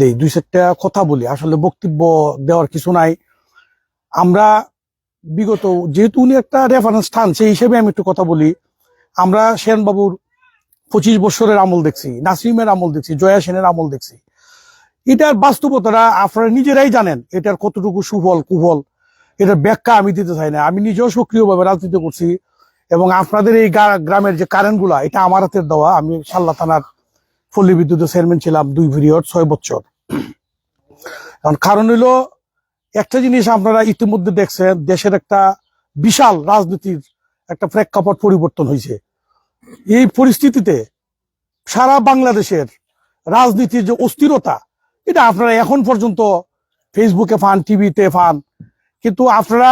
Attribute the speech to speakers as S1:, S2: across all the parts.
S1: দেই, দুই চারটা কথা বলি। আসলে বক্তব্য দেওয়ার কিছু নাই। আমরা বিগত, যেহেতু উনি একটা রেফারেন্স স্থান, সেই হিসেবে আমি একটু কথা বলি। আমরা সেনবাবুর পঁচিশ বছরের আমল দেখছি নাসিমের আমল দেখছি, জয়া সেনের আমল দেখছি। এটার বাস্তবতাটা আপনারা নিজেরাই জানেন, এটার কতটুকু সুফল, কুফল, এটার ব্যাখ্যা আমি দিতে চাই না। আমি নিজেও সক্রিয়ভাবে রাজনীতি করছি এবং আপনাদের এই গ্রামের যে কারেন্টগুলা, এটা আমার হাতের দেওয়া, আমি সাল্লা থানার পল্লী বিদ্যুতের চেয়ারম্যান ছিলাম দুই পিরিয়ড, ছয় বছর। কারণ কারণ হইল, একটা জিনিস আপনারা ইতিমধ্যে দেখছেন, দেশের একটা বিশাল রাজনীতির একটা প্রেক্ষাপট পরিবর্তন হয়েছে এই পরিস্থিতিতে সারা বাংলাদেশের রাজনীতির যে অস্থিরতা, এটা আপনারা এখন পর্যন্ত ফেসবুকে পান টিভিতে ফান, কিন্তু আপনারা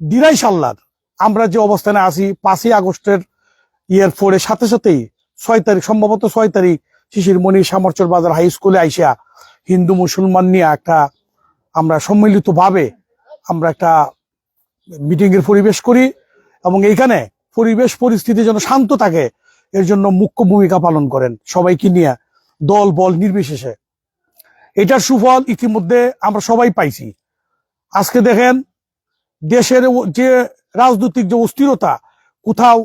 S1: দিরাই সাল্লার, আমরা যে অবস্থানে আছি, পাঁচই আগস্টের ইয়ের পরে সাথে সাথেই ছয় তারিখ, সম্ভবত ছয় তারিখ শিশির মণি সামরচর বাজার হাই স্কুলে আইসা হিন্দু মুসলমান নিয়ে একটা আমরা সম্মিলিত ভাবে আমরা একটা মিটিং এর পরিবেশ করি এবং এইখানে পরিবেশ পরিস্থিতি যেন শান্ত থাকে, এর জন্য মুখ্য ভূমিকা পালন করেন সবাইকে নিয়ে দল, বল নির্বিশেষে। এটার সুফল ইতিমধ্যে আমরা সবাই পাইছি। আজকে দেখেন, দেশের যে রাজনৈতিক যে অস্থিরতা, কোথাও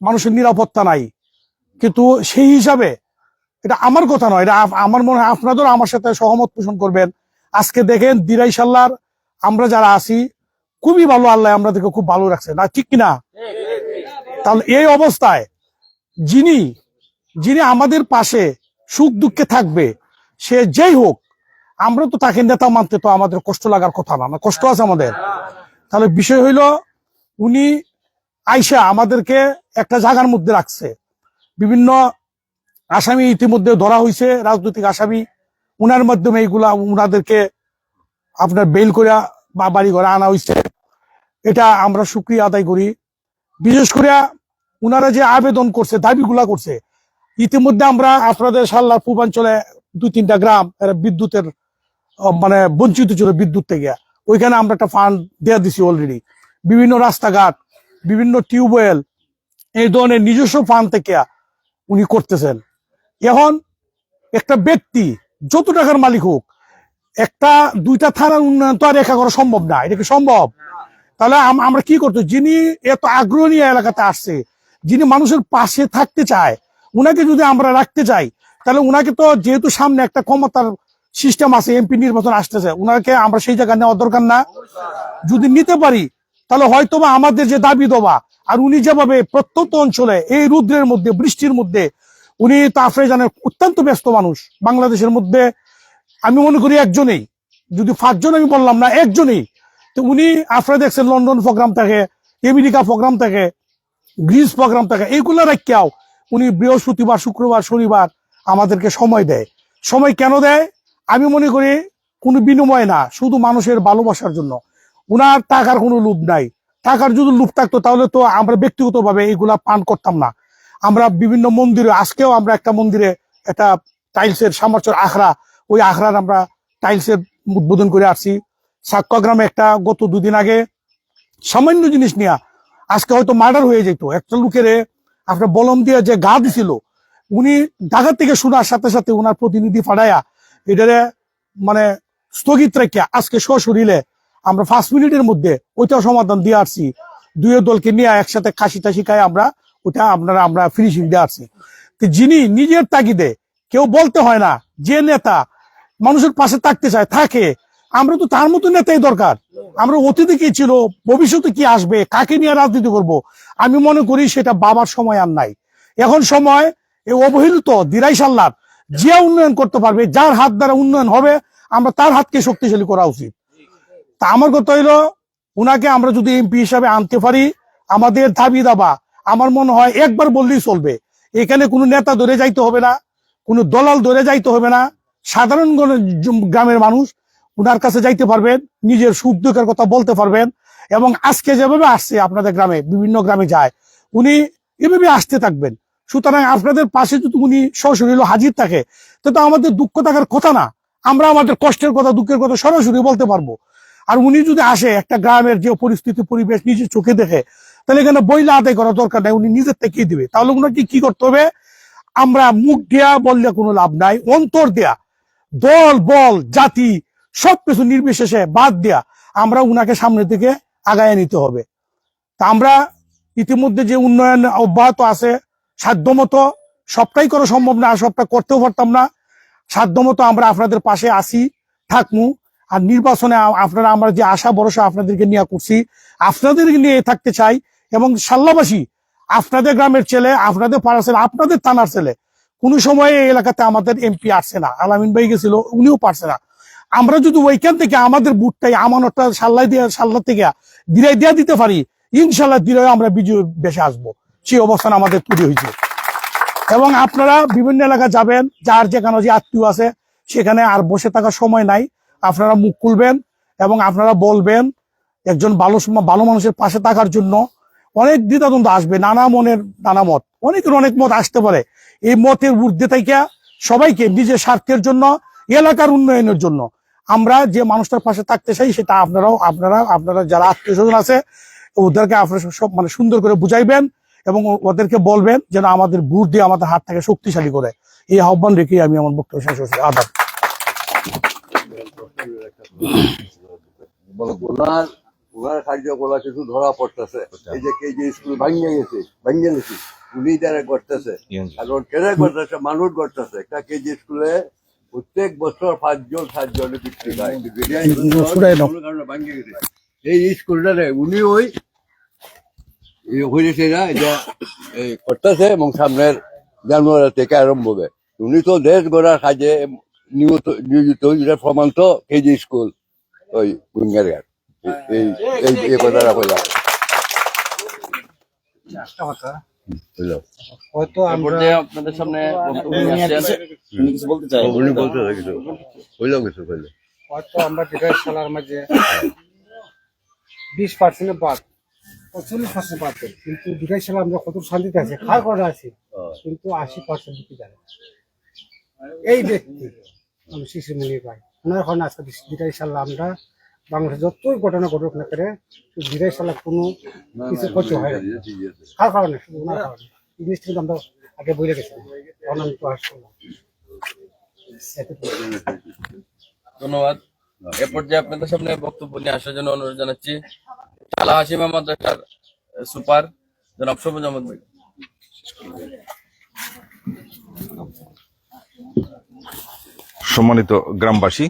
S1: মানুষের নিরাপত্তা নাই। কিন্তু সেই হিসাবে এটা আমার কথা নয়, এটা আমার মনে হয় আপনাদেরও আমার সাথে সহমত পোষণ করবেন। আজকে দেখেন দিরাই সাল্লার আমরা যারা আছি, খুবই ভালো আল্লাহ আমাদেরকে খুব ভালো রাখছে না ঠিক কিনা? তাহলে এই অবস্থায় যিনি যিনি আমাদের পাশে সুখ দুঃখে থাকবে, সে যেই হোক, আমরা তো তাকে নেতা মানতে তো আমাদের কষ্ট লাগার কথা না না কষ্ট আছে আমাদের। তাহলে বিষয় হইল, উনি আইসা আমাদেরকে একটা জায়গার মধ্যে রাখছে। বিভিন্ন আসামি ইতিমধ্যে ধরা হয়েছে রাজনৈতিক আসামি। উনার মাধ্যমে এইগুলা উনাদেরকে আপনার বেল করে বা বাড়ি ঘরে আনা হয়েছে এটা আমরা সুক্রিয়া আদায় করি। বিশেষ করে উনারা যে আবেদন করছে, দাবিগুলা করছে, ইতিমধ্যে আমরা আপনাদের সাল্লার পূর্বাঞ্চলে দুই তিনটা গ্রাম বিদ্যুতের মানে বঞ্চিত ছিল বিদ্যুৎ থেকে। ওইখানে আমরা একটা ফান্ড দেওয়া দিছি অলরেডি বিভিন্ন রাস্তাঘাট, বিভিন্ন টিউবওয়েল, এই ধরনের নিজস্ব ফান্ড থেকে উনি করতেছেন। এখন একটা ব্যক্তি যত টাকার মালিক হোক, একটা, দুইটা থানার উন্নয়ন তো আর একা করা সম্ভব না। এটা কি সম্ভব? তাহলে আমরা কি করতো যিনি এত আগ্রহ নিয়ে এলাকাতে আসছে, যিনি মানুষের পাশে থাকতে চায়, উনাকে যদি আমরা রাখতে চাই, তাহলে উনাকে তো যেহেতু সামনে একটা ক্ষমতার সিস্টেম আছে, এমপি নির্বাচন আসতেছে, উনাকে আমরা সেই জায়গা নেওয়া দরকার না। যদি নিতে পারি, তাহলে হয়তো আমাদের যে দাবি দেওয়া আর উনি যেভাবে প্রত্যন্ত অঞ্চলে এই রুদ্রের মধ্যে, বৃষ্টির মধ্যে উনি তো আপনি জানেন অত্যন্ত ব্যস্ত মানুষ, বাংলাদেশের মধ্যে আমি মনে করি একজনেই। যদি পাঁচজন আমি বললাম না, একজনই। তো উনি আপনারা দেখছেন লন্ডন প্রোগ্রাম থাকে, আমেরিকা প্রোগ্রাম থাকে, গ্রিস প্রোগ্রাম থাকে, এইগুলো রাখিয়াও উনি বৃহস্পতিবার, শুক্রবার, শনিবার আমাদেরকে সময় দেয়। সময় কেন দেয়? আমি মনে করি কোনো বিনিময় না, শুধু মানুষের ভালোবাসার জন্য। উনার টাকার কোনো লোভ নাই। টাকার যদি লোভ থাকতো তাহলে তো আমরা ব্যক্তিগতভাবে এইগুলা পান করতাম না। আমরা বিভিন্ন মন্দিরে, আজকেও আমরা একটা মন্দিরে একটা টাইলসের সামর্থ্যের আখড়া, ওই আখড়ার আমরা টাইলসের উদ্বোধন করে আসছি। সাক্ষ্যগ্রামে একটা গত দুদিন আগে সামান্য জিনিস নিয়ে, আজকে হয়তো মার্ডার হয়ে যেত। একটা লোকেরে আপনার বলম দিয়ে যে গা দিছিল, উনি ঢাকা থেকে শোনার সাথে সাথে উনার প্রতিনিধি ফাড়াইয়া এটারে মানে স্থগিত রেখে আজকে সশরীরে আমরা পাঁচ মিনিটের মধ্যে ওইটাও সমাধান দিয়ে আসছি। দুই দলকে নিয়ে একসাথে কাশি টাশি খাই আমরা ওটা আপনারা, আমরা ফিনিশিং দিয়ে আসছি তো যিনি নিজের তাগিদে, কেউ বলতে হয় না, যে নেতা মানুষের পাশে থাকতে চায়, থাকে। আমরা তো তার মতো নেতাই দরকার। আমরা অতীতে কি ছিল, ভবিষ্যতে কি আসবে, কাকে নিয়ে রাজনীতি করব? আমি মনে করি সেটা বাবার সময় আর নাই। এখন সময়, এই অবহেলিত, দিরাই সাল্লার, যে উন্নয়ন করতে পারবে, যার হাত দ্বারা উন্নয়ন হবে, আমরা তার হাতকে শক্তিশালী করা উচিত। তা আমার কথা হইল, উনাকে আমরা যদি এমপি হিসাবে আনতে পারি, আমাদের দাবি দাবা আমার মনে হয় একবার বললেই চলবে। এখানে কোনো নেতা ধরে যাইতে হবে না, কোনো দলাল ধরে যাইতে হবে না। সাধারণ গ্রামের মানুষ উনার কাছে যাইতে পারবেন, নিজের সুখ দুঃখের কথা বলতে পারবেন এবং আজকে যেভাবে আসছে আপনাদের গ্রামে, বিভিন্ন গ্রামে যায়, উনি এভাবে আসতে থাকবেন। সুতরাং আপনাদের পাশে যদি উনি সরাসরি হাজির থাকে তো আমাদের দুঃখ থাকার কথা না। আমরা আমাদের কষ্টের কথা, দুঃখের কথা সরাসরি বলতে পারব। আর উনি যদি আসে, একটা গ্রামের যে পরিস্থিতি, পরিবেশ নিজের চোখে দেখে তাহলে এখানে বইলা আদায় করার দরকার নাই, উনি নিজের থেকেই দিবে। তাহলে উনাকে কি করতে হবে? আমরা মুখ দেয়া বললে কোনো লাভ নাই, অন্তর দেয়া, দল, বল, জাতি, সবকিছু নির্বিশেষে বাদ দেয়া আমরা উনাকে সামনে থেকে আগায় নিতে হবে। তা আমরা ইতিমধ্যে যে উন্নয়ন অব্যাহত আছে, সাধ্যমতো সবটাই করা সম্ভব না, সবটা করতেও পারতাম না। সাধ্যমতো আমরা আপনাদের পাশে আসি থাকমু। আর নির্বাচনে আপনারা আমরা যে আশা, ভরসা আপনাদেরকে নিয়ে করছি আপনাদেরকে নিয়ে থাকতে চাই এবং সাল্লাবাসী, আপনাদের গ্রামের ছেলে, আপনাদের পাড়ার ছেলে, আপনাদের থানার ছেলে, কোন সময় এই এলাকাতে আমাদের এমপি আসছে না। আলামিন ভাই গেছিল, উনিও পারছে না। আমরা যদি ওইখান থেকে আমাদের বুটটাই আমানতটা সাল্লাই দিয়ে, সাল্লা থেকে দিরাই দিয়া দিতে পারি, ইনশাল্লাহ দিরাই আমরা বিজয় বেশে আসব। সেই অবস্থান আমাদের তৈরি হয়েছে। এবং আপনারা বিভিন্ন এলাকা যাবেন, যার যেখানে যে আত্মীয় আছে, সেখানে আর বসে থাকার সময় নাই। আপনারা মুখ খুলবেন এবং আপনারা বলবেন একজন ভালো ভালো মানুষের পাশে থাকার জন্য অনেক দ্বিধাদ্বন্দ্ব আসবে, নানা মনের, নানা মত। অনেকের অনেক মত আসতে পারে। এই মতের ঊর্ধ্বে থেকে সবাইকে নিজের স্বার্থের জন্য, এলাকার উন্নয়নের জন্য। আমরা যে মানুষটার পাশে থাকতে চাই, সেটা আপনারাও, আপনারা আপনারা যারা আত্মীয় স্বজন আছে, ওদেরকে আপনারা সব মানে সুন্দর করে বুঝাইবেন এবং ওদেরকে বলবেন যেন আমাদের বুট দিয়ে আমাদের হাত থেকে শক্তিশালী করে। এই আহ্বান রেখে আমি আমার বক্তব্য শেষ করছি। আদাব।
S2: ওনার ওনার কার্যকলাপ কিছু ধরা পড়তেছে। এই যে কেজি স্কুল ভাঙিয়ে গেছে ভাঙিয়ে গেছে উনি যারা করতেছে কারণ কেন করতেছে মানুষ করতেছে একটা কেজি স্কুলে প্রত্যেক বছর পাঁচজন সাতজনে বিক্রি হয়। ভাঙিয়ে গেছে। এই স্কুলটারে উনি ওই হয়েছে না এটা এই করতেছে এবং সামনের জানুয়ারি থেকে আরম্ভ হবে। উনি তো দেশ গড়ার কাজে নিয়ত নিয়োজিত যেটা প্রমাণ তো কেজি স্কুল ওই গুঙ্গার ঘাট এই কথাটা
S3: হয়তো আমরা
S4: আপনাদের সামনে বক্তব্য নিয়ে আসছেন উনি কিছু বলতে চাই।
S2: উনি বলতে কিছু। হইল কিছু কইলে
S3: হয়তো আমরা বিকাশ সালার মাঝে বিশ পার্সেন্ট বাদ চল্লিশ পার্সেন্ট বাদ কিন্তু বিকাশ সালা আমরা কত শান্তিতে আছি খাওয়া করা আছি কিন্তু আশি পার্সেন্ট জানে এই ব্যক্তি আমি শিশুমণি ভাই। ওনার কারণে আজকে বিদায় সাল্লাহ আমরা বাংলাদেশে যতই ঘটনা ঘটুক না করে বিদায় সাল্লাহ কোনো কিছু ক্ষতি হয় না। কার কারণে? শুধু ওনার কারণে। এই জিনিসটা কিন্তু আমরা আগে বলে গেছি তখন আমি করলাম
S4: ধন্যবাদ। এ পর্যায়ে আপনাদের সামনে বক্তব্য নিয়ে আসার জন্য অনুরোধ জানাচ্ছি। শালা হাসিমা মাদ্রাসার সুপার জনাব সবুজ আহমদ ভাই।
S5: সম্মানিত গ্রামবাসী,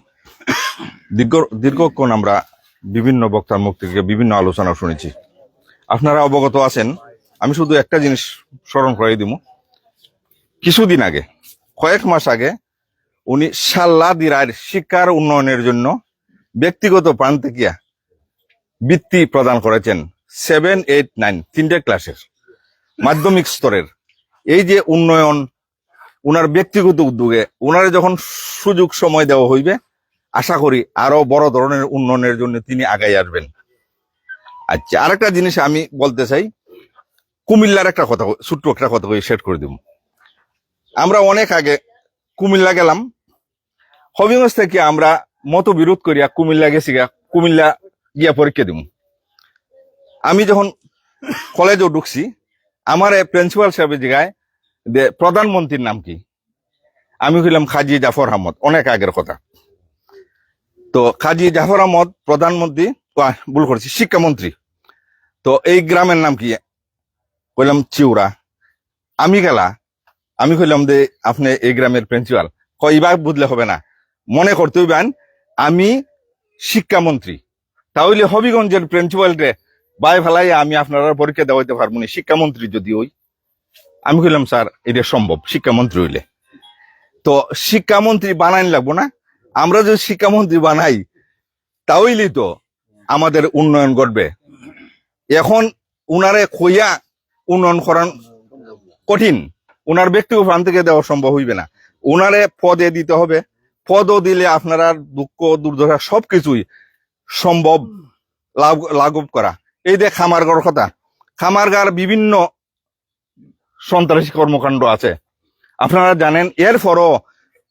S5: দীর্ঘ, দীর্ঘক্ষণ আমরা বিভিন্ন বক্তার মুখ থেকে বিভিন্ন আলোচনা শুনেছি। আপনারা অবগত আছেন, আমি শুধু একটা জিনিস স্মরণ করে দিব কিছুদিন আগে, কয়েক মাস আগে, উনি সাল্লা দিরার শিক্ষার উন্নয়নের জন্য ব্যক্তিগত প্রাণ থেকে বৃত্তি প্রদান করেছেন সেভেন, এইট, নাইন, তিনটে ক্লাসের মাধ্যমিক স্তরের। এই যে উন্নয়ন উনার ব্যক্তিগত উদ্যোগে উনারে যখন সুযোগ সময় দেওয়া হইবে আশা করি আরও বড় ধরনের উন্নয়নের জন্য তিনি আগাই আসবেন। আচ্ছা আরেকটা জিনিস আমি বলতে চাই কুমিল্লার একটা কথা ছোট্ট একটা কথা সেট করে দিব। আমরা অনেক আগে কুমিল্লা গেলাম। হবিগঞ্জ থেকে আমরা মত বিরোধ করিয়া কুমিল্লা গেছি গা, কুমিল্লা গিয়া পরীক্ষা দিব। আমি যখন কলেজও ঢুকছি আমার প্রিন্সিপাল সাহেবের জায়গায় প্রধানমন্ত্রীর নাম কি? আমি হইলাম খাজি জাফর আহমদ, অনেক আগের কথা। তো খাজি জাফর আহমদ, প্রধানমন্ত্রী ভুল করেছি, শিক্ষামন্ত্রী। তো এই গ্রামের নাম কি? কইলাম চিউরা আমি গেলা, আমি কইলাম যে আপনি এই গ্রামের প্রিন্সিপাল। কইবার বুঝলে হবে না। মনে করতে হইবেন, আমি শিক্ষামন্ত্রী। তাহলে হবিগঞ্জের প্রিন্সিপাল রে বাই ফেলাই আমি আপনারা পরীক্ষা দেওয়াইতে পারব না, শিক্ষামন্ত্রী যদি ওই আমি কইলাম, স্যার, এটা সম্ভব। শিক্ষামন্ত্রী হইলে। তো শিক্ষামন্ত্রী বানাইন লাগবো না? আমরা যদি শিক্ষামন্ত্রী বানাই তাহলেই তো আমাদের উন্নয়ন ঘটবে। এখন উনারে কইয়া উন্নয়ন করান কঠিন। উনার ব্যক্তিগত প্রাণ থেকে দেওয়া সম্ভব হইবে না। উনারে পদে দিতে হবে। পদও দিলে আপনারা দুঃখ, দুর্দশা সবকিছুই সম্ভব লাভ, লাঘব করা। এই যে খামারগড় কথা, খামারগার বিভিন্ন সন্ত্রাসী কর্মকাণ্ড আছে। আপনারা জানেন, এরপরও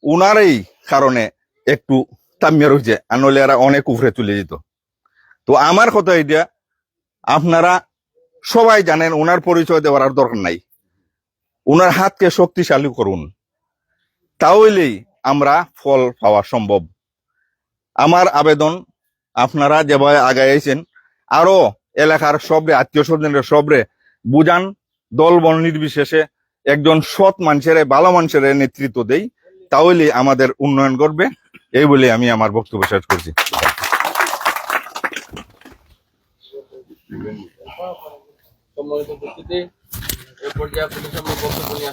S5: উনার এই কারণে একটু তাম্য রয়েছে, আর নইলে এরা অনেক উপরে চলে যেত। তো আমার কথা এটা আপনারা সবাই জানেন ওনার পরিচয় দেওয়ার আর দরকার নাই। ওনার হাতকে শক্তিশালী করুন। তাহলেই আমরা ফল পাওয়া সম্ভব। আমার আবেদন, আপনারা যেভাবে আগাইছেন আরও এলাকার সবরে, আত্মীয় স্বজনের সবরে বুঝান দল বল নির্বিশেষে একজন সৎ মানুষের, ভালো মানুষের নেতৃত্ব দেই, তাহলে আমাদের উন্নয়ন করবে এই বলে আমি আমার বক্তব্য শেষ করছি।
S4: সম্মানিত উপস্থিতি এ পর্যায়ে বক্তব্য নিয়ে